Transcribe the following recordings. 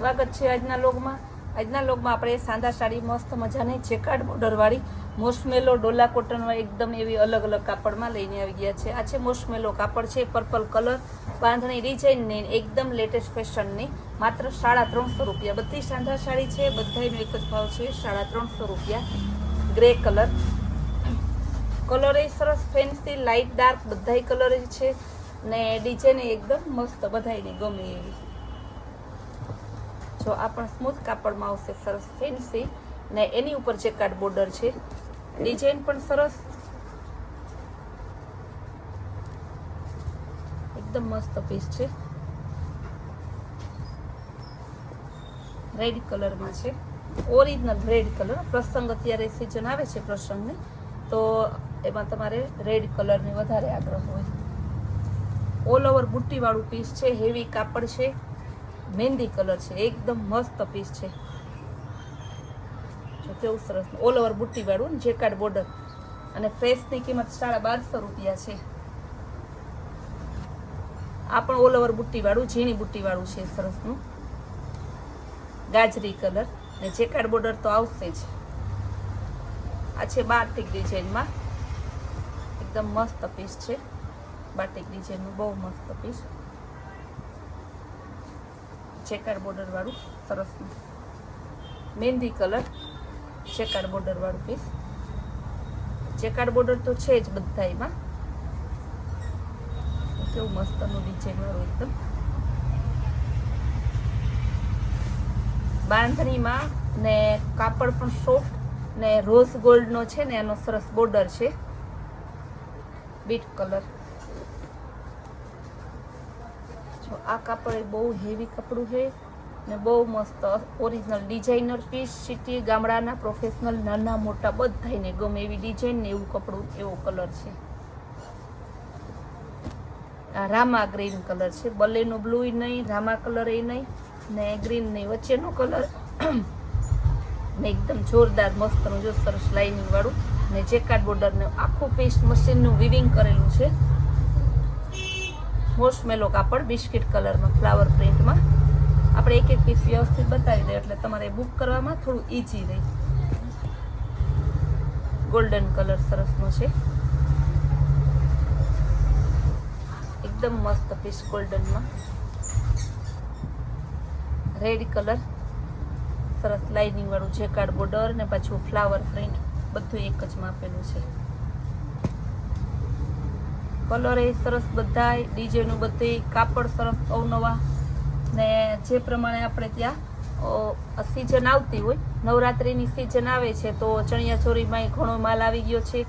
સ્વાગત છે આજના લોગમાં આજના લોગમાં આપણે સાંધા સાડી, મસ્ત મજાની જેકાર્ડ બોર્ડરવાળી મોસમેલો ડોલા કોટનમાં એકદમ એવી અલગ અલગ કાપડમાં લઈને આવી ગયા છે. આ છે મોસમેલો કાપડ છે, પર્પલ કલર, બાંધણી ડિઝાઇનની એકદમ લેટેસ્ટ ફેશનની માત્ર સાડા ત્રણસો રૂપિયા. બધી સાંધા સાડી છે બધાનો એક જ ભાવ છે, સાડા ત્રણસો રૂપિયા. Grey colour. કલર એ સરસ ફેન્સી લાઇટ ડાર્ક બધાય કલર છે ને ડિઝાઇન એકદમ મસ્ત, બધાયની ગમે એવી. જો આ પણ સ્મૂથ કાપડમાં આવશે, સરસ ફેન્સી ને એની ઉપર જે કાર્ડ બોર્ડર છે ડિઝાઇન પણ સરસ. એકદમ મસ્ત પીસ છે. રેડ કલરમાં છે. ઓરિજિનલ રેડ કલર પ્રસંગ અત્યારે સિઝન આવે છે પ્રસંગની, તો એમાં તમારે રેડ કલરની વધારે આગ્રહ હોય. ઓલ ઓવર બુટ્ટીવાળું પીસ છે હેવી કાપડ છે. મહેંદી કલર છે, એકદમ મસ્ત પીસ છે. જો કેવું સરસ. ઓલ ઓવર બુટ્ટીવાળું ને જેકાર્ડ બોર્ડર અને ફ્રેશની કિંમત સાડા બારસો રૂપિયા છે. આ પણ ઓલ ઓવર બુટ્ટીવાળું ઝીણી બુટ્ટીવાળું છે સરસનું. ગાજરી કલર. ને જેકાર્ડ બોર્ડર તો આવશે જ. આ છે બારટિક ડિઝાઇનમાં એકદમ મસ્ત પીસ છે. બાટિક ડિઝાઇનનું બહુ મસ્ત પીસ ચેકાર્ડ બોર્ડર વાળું, સરસ. મહેંદી કલર ચેકાર્ડ બોર્ડર વાળું પીસ ચેકાર્ડ બોર્ડર તો છે જ બધાયમાં. કેવું મસ્તનું ડિઝાઇન વાળું એકદમ. બાંધણીમાં ને કાપડ પણ સોફ્ટ ને રોઝ ગોલ્ડનો છે ને એનો સરસ બોર્ડર છે. બીટ કલર જો આ કાપડ એ બહુ હેવી કપડું છે ને બહુ મસ્ત ઓરિજિનલ ડિઝાઇનર પીસ સિટી ગામડાના પ્રોફેશનલ નાના મોટા બધાને ગમે એવી ડિઝાઇન ને એવું કપડું, એવો કલર છે. આ રામા ગ્રીન કલર છે. બલેનો બ્લુ નહીં, રામા કલર એ નહીં ને ગ્રીન નહીં, વચ્ચેનો કલર ને એકદમ જોરદાર મસ્તનું જો સરસ લાઇનિંગ વાળું ને જેકાર્ડ બોર્ડરને આખું પીસ મશીનનું વિવિંગ કરેલું છે. મોસ્ટમેલો કાપડ બિસ્કિટ કલરમાં, ફ્લાવર પ્રિન્ટમાં. આપણે એક એક પીસ વ્યવસ્થિત બતાવી દઈએ, એટલે તમારે બુક કરવામાં થોડું ઈઝી રહે. ગોલ્ડન કલર સરસનો છે. એકદમ મસ્ત પીસ ગોલ્ડનમાં રેડ કલર સરસ લાઇનિંગવાળું જેકાર્ડ બોર્ડર ને પાછું ફ્લાવર પ્રિન્ટ બધું એક જ માપેલું છે. કલર એ સરસ બધાય ડિઝાઇનો બધી કાપડ સરસ અવનવા. ને જે પ્રમાણે આપણે ત્યાં સિઝન આવતી હોય, નવરાત્રિની સિઝન આવે છે, તો ચણિયાચોરીમાં ઘણો માલ આવી ગયો છે.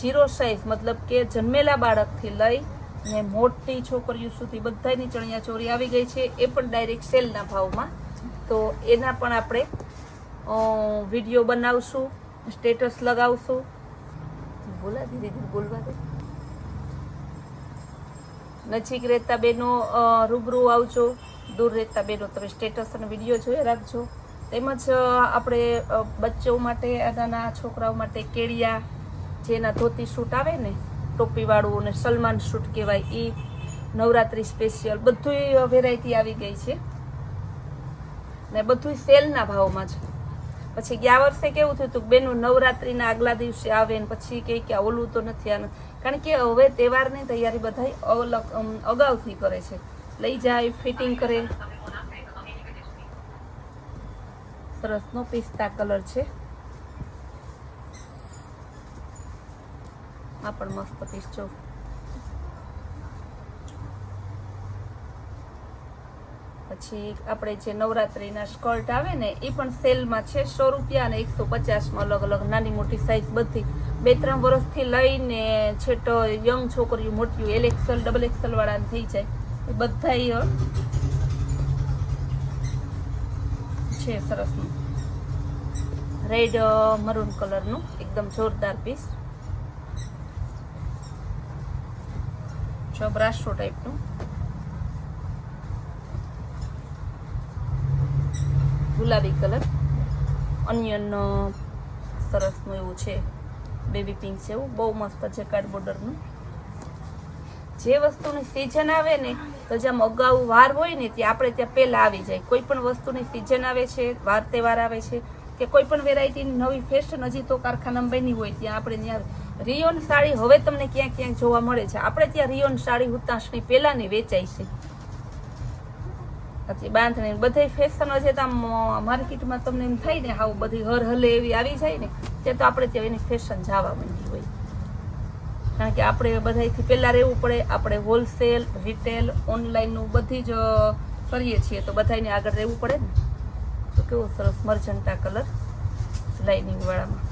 જીરો સાઇઝ મતલબ કે જન્મેલા બાળકથી લઈ ને મોટી છોકરીઓ સુધી બધાની ચણિયા ચોરી આવી ગઈ છે. એ પણ ડાયરેક્ટ સેલના ભાવમાં. તો એના પણ આપણે વીડિયો બનાવશું સ્ટેટસ લગાવશું. બોલા, ધીરે ધીરે બોલવા દે. નજીક રહેતા બેનો રૂબરૂ આવજો, દૂર રહેતા બેનો તમે સ્ટેટસ અને વીડિયો જોઈ રાખજો. તેમજ આપણે બચ્ચો માટે, નાના છોકરાઓ માટે કેળિયા, જેના ધોતી શૂટ આવે ને, ટોપીવાળું અને સલમાન શૂટ કહેવાય એ નવરાત્રિ સ્પેશિયલ બધું વેરાયટી આવી ગઈ છે. ને બધું સેલના ભાવમાં છે. પછી ગયા વર્ષે કેવું થયું હતું બેનું નવરાત્રિના આગલા દિવસે આવે ને પછી કંઈ કે ઓલું તો નથી આનું. કારણ કે હવે તહેવારની તૈયારી બધા અલગ અગાઉથી કરે છે. લઈ જાય ફિટિંગ કરે. સરસનો પિસ્તા કલર છે. આ પણ મસ્ત પીસ, જો. પછી આપણે જે નવરાત્રિના સ્કર્ટ આવે ને, એ પણ સેલમાં છે, સો રૂપિયા અને એકસો પચાસમાં અલગ અલગ નાની મોટી સાઇઝ બધી. બે ત્રણ વર્ષથી લઈને છેટો યંગ છોકરીઓ મોટી એલ એક્સલ ડબલ એક્સલ વાળાને થઈ જાય. એ બધા છે સરસ. રેડ મરૂન કલરનું એકદમ જોરદાર પીસ છો બ્રાશો ટાઈપનું ગુલાબી કલર. ઓનિયન સરસનું એવું છે. બેબી પિંક છે એવું. બહુ મસ્ત છે કાર્ડ બોર્ડરનું જે વસ્તુની સિઝન આવે ને, તો જેમ અગાઉ વાર હોય ને, ત્યાં આપણે ત્યાં પહેલાં આવી જાય. કોઈ પણ વસ્તુની સિઝન આવે છે, વાર તહેવાર આવે છે, કે કોઈ પણ વેરાયટીની નવી ફેશન હજી તો કારખાનામાં બની હોય, ત્યાં આપણે ત્યાં રિયોન સાડી હવે તમને ક્યાંક ક્યાંક જોવા મળે છે? આપણે ત્યાં રિયોન સાડી હુતાશની પહેલાની વેચાય છે. પછી બાંધણી બધી ફેશન છે તો આમ માર્કેટમાં તમને એમ થાય ને આવું બધી હર હલે એવી આવી જાય ને, તે તો આપણે ત્યાં એની ફેશન જવા માંડી હોય. કારણ કે આપણે બધાથી પહેલાં રહેવું પડે, આપણે હોલસેલ રિટેલ ઓનલાઈનનું બધી જ કરીએ છીએ તો બધાને આગળ રહેવું પડે ને. તો કેવો સરસ મરજન્ટા કલર લાઇનિંગવાળામાં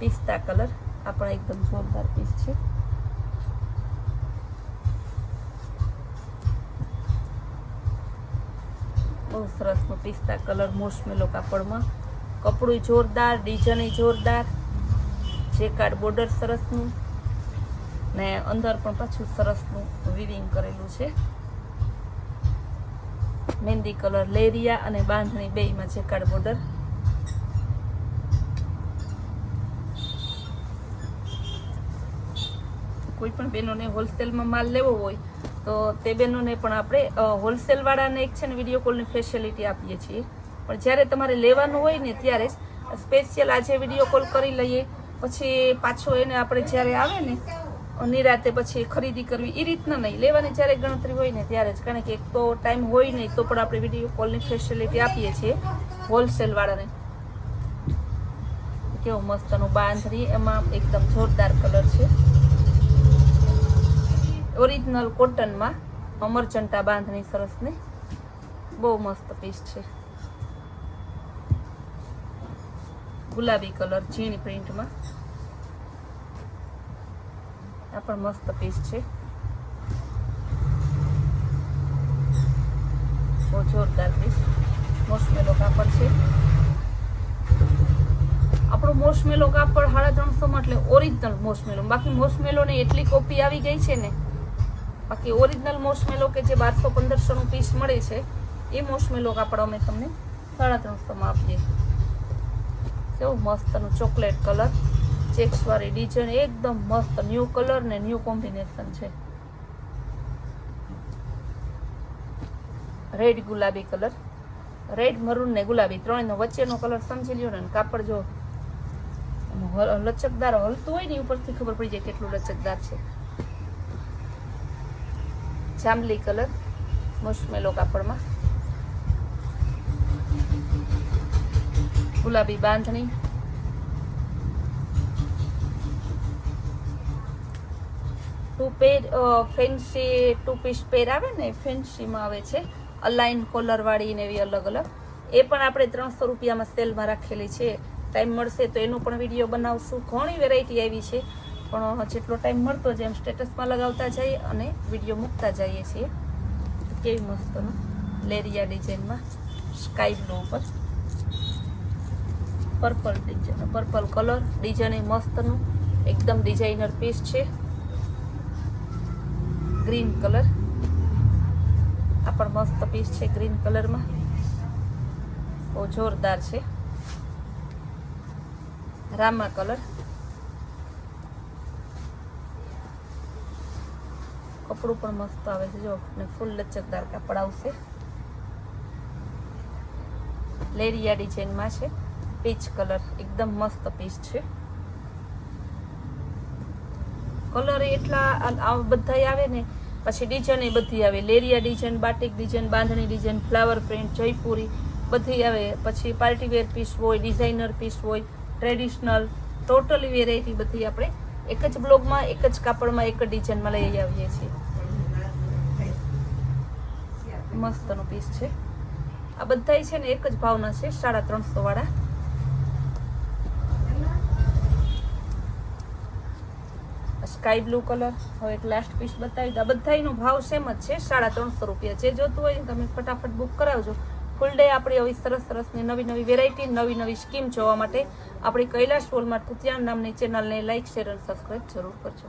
પિસ્તા કલર આપણા એકદમ જોરદાર પીસ છે. બહુ સરસનું પિસ્તા કલર મોસમેલો કાપડમાં કપડું જોરદાર ડિઝાઇન જોરદાર. જેકાર્ડ બોર્ડર સરસનું. ને અંદર પણ પાછું સરસનું વિવિંગ કરેલું છે. મહેંદી કલર લેરિયા અને બાંધણી બેયમાં જેકાર્ડ બોર્ડર. કોઈ પણ બહેનોને હોલસેલમાં માલ લેવો હોય તો તે બહેનોને પણ આપણે હોલસેલ વાળાને એક છે ને વીડિયો કોલની ફેસિલિટી આપીએ છીએ. પણ જ્યારે તમારે લેવાનું હોય ને ત્યારે જ સ્પેશિયલ આજે વીડિયો કોલ કરી લઈએ. પછી પાછો એને આપણે જ્યારે આવે ને નિરાતે પછી ખરીદી કરવી એ રીતના નહીં. લેવાની જ્યારે ગણતરી હોય ને ત્યારે જ. કારણ કે એક તો ટાઈમ હોય નહીં, તો પણ આપણે વીડિયો કોલની ફેસિલિટી આપીએ છીએ હોલસેલ વાળાને કેવું મસ્તનું બાંધરી, એમાં એકદમ જોરદાર કલર છે. ઓરિજિનલ કોટનમાં અમરચંટા બાંધણી સરસની બહુ મસ્ત પીસ છે. ગુલાબી કલર ઝીણી પ્રિન્ટમાં. આ પણ મસ્ત પીસ છે. બહુ જોરદાર પીસ મોસમેલો કાપડ છે. આપણો મોસમેલો કાપડ સાડા ત્રણસોમાં એટલે ઓરિજિનલ મોસમેલો બાકી મોસમેલોને એટલી કોપી આવી ગઈ છે ને બાકી ઓરિજિનલ મોસમેલો કે જે બારસો પંદરસોનું પીસ મળે છે, એ મોસમેલો કાપડ અમે તમને સાડા ત્રણસોમાં આપીએ. કેવું મસ્તનું ચોકલેટ કલર, ચેક્સવાળી ડિઝાઇન, એકદમ મસ્ત ન્યૂ કલર ને ન્યૂ કોમ્બિનેશન છે. રેડ ગુલાબી કલર, રેડ, મરૂન ને ગુલાબી ત્રણનો વચ્ચેનો કલર સમજી લ્યો ને કાપડ જો લચકદાર હલતું હોય ને ઉપરથી ખબર પડી જાય કેટલું લચકદાર છે. જાંબલી કલર મોસમેલો કાપડમાં ગુલાબી bandhani. Two pair fancy, two piece pair આવે ને, ફેન્સીમાં આવે છે. અલાઇન કોલર વાળી ને એવી અલગ અલગ. એ પણ આપણે ત્રણસો રૂપિયામાં સેલમાં રાખેલી છે. ટાઈમ મળશે તો એનો પણ વીડિયો બનાવશું. ઘણી વેરાયટી આવી છે. પણ જેટલો ટાઈમ મળતો જેમ સ્ટેટસમાં લગાવતા જઈએ અને વીડિયો મૂકતા જઈએ છીએ. કેવી મસ્તનું લેરિયા ડિઝાઇનમાં સ્કાય બ્લુ ઉપર. Purple design purple colour design મસ્તનું, એકદમ ડિઝાઇનર પીસ છે. ગ્રીન કલર આ પણ મસ્ત પીસ છે ગ્રીન કલરમાં બહુ જોરદાર છે. રામા કલર કપડું પણ મસ્ત આવે છે. જો, ને ફૂલ લચકદાર કાપડ આવશે. લેરિયા ડિઝાઇનમાં છે પીચ કલર એકદમ મસ્ત પીસ છે. કલર એટલા આ- બધા આવે ને, પછી ડિઝાઇન એ બધી આવે. Leheriya design batik design bandhani design flower print Jaipuri, બધી આવે. પછી પાર્ટીવેર પીસ હોય ડિઝાઇનર પીસ હોય ટ્રેડિશનલ ટોટલી વેરાયટી બધી આપણે એક જ બ્લોગમાં, એક જ કાપડમાં, એક જ ડિઝાઇનમાં લઈ આવીએ છીએ. મસ્તનો પીસ છે. આ બધાય છે ને એક જ ભાવના છે, સાડા ત્રણસો વાળા. સ્કાય બ્લુ કલર હવે એક લાસ્ટ પીસ બતાવી દઉં. આ બધાનો ભાવ સેમ જ છે, સાડા ત્રણસો રૂપિયા. જે જોતું હોય તમે ફટાફટ બુક કરાવજો. ફૂલ ડે આપણી આવી સરસ સરસની નવી નવી વેરાયટી નવી નવી સ્કીમ જોવા માટે આપણી કૈલાશ વોલમાર્ટ કુતિયાન નામની ચેનલને લાઇક શેર અને સબસ્ક્રાઈબ જરૂર કરજો.